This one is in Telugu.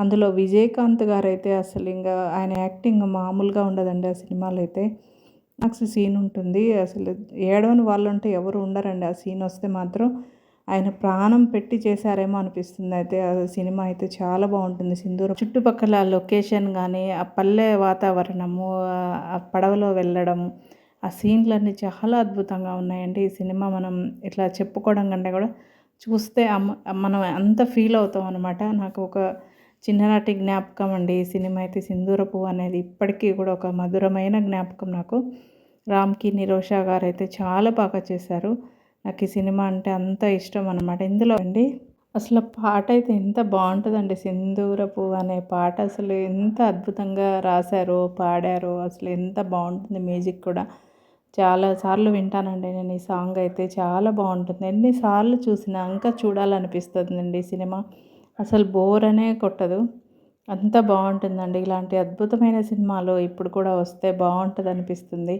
అందులో విజయకాంత్ గారు అయితే అసలు ఇంకా ఆయన యాక్టింగ్ మామూలుగా ఉండదండి ఆ సినిమాలో అయితే నాకు సీన్ ఉంటుంది. అసలు ఏడవని వాళ్ళు ఉంటే ఎవరు ఉండరండి. ఆ సీన్ వస్తే మాత్రం ఆయన ప్రాణం పెట్టి చేశారేమో అనిపిస్తుంది. అయితే ఆ సినిమా అయితే చాలా బాగుంటుంది. సింధూరం చుట్టుపక్కల లొకేషన్ కానీ ఆ పల్లె వాతావరణము ఆ పడవలో వెళ్ళడం ఆ సీన్లన్నీ చాలా అద్భుతంగా ఉన్నాయండి. ఈ సినిమా మనం ఇట్లా చెప్పుకోవడం కంటే కూడా చూస్తే మనం అంత ఫీల్ అవుతాం అనమాట నాకు ఒక చిన్ననాటి జ్ఞాపకం అండి. ఈ సినిమా అయితే సింధూరపు అనేది ఇప్పటికీ కూడా ఒక మధురమైన జ్ఞాపకం నాకు. రామ్కి నిరోషా గారు అయితే చాలా బాగా చేశారు. నాకు ఈ సినిమా అంటే అంత ఇష్టం అనమాట ఇందులో అండి అసలు పాట అయితే ఎంత బాగుంటుందండి. సింధూరపు అనే పాట అసలు ఎంత అద్భుతంగా రాశారో పాడారో అసలు ఎంత బాగుంటుంది మ్యూజిక్ కూడా. చాలా సార్లు వింటానండి నేను ఈ సాంగ్ అయితే. చాలా బాగుంటుంది. ఎన్నిసార్లు చూసినా ఇంకా చూడాలనిపిస్తుందండి సినిమా. అసలు బోర్ అనే కొట్టదు. అంత బాగుంటుందండి. ఇలాంటి అద్భుతమైన సినిమాలు ఇప్పుడు కూడా వస్తే బాగుంటుంది అనిపిస్తుంది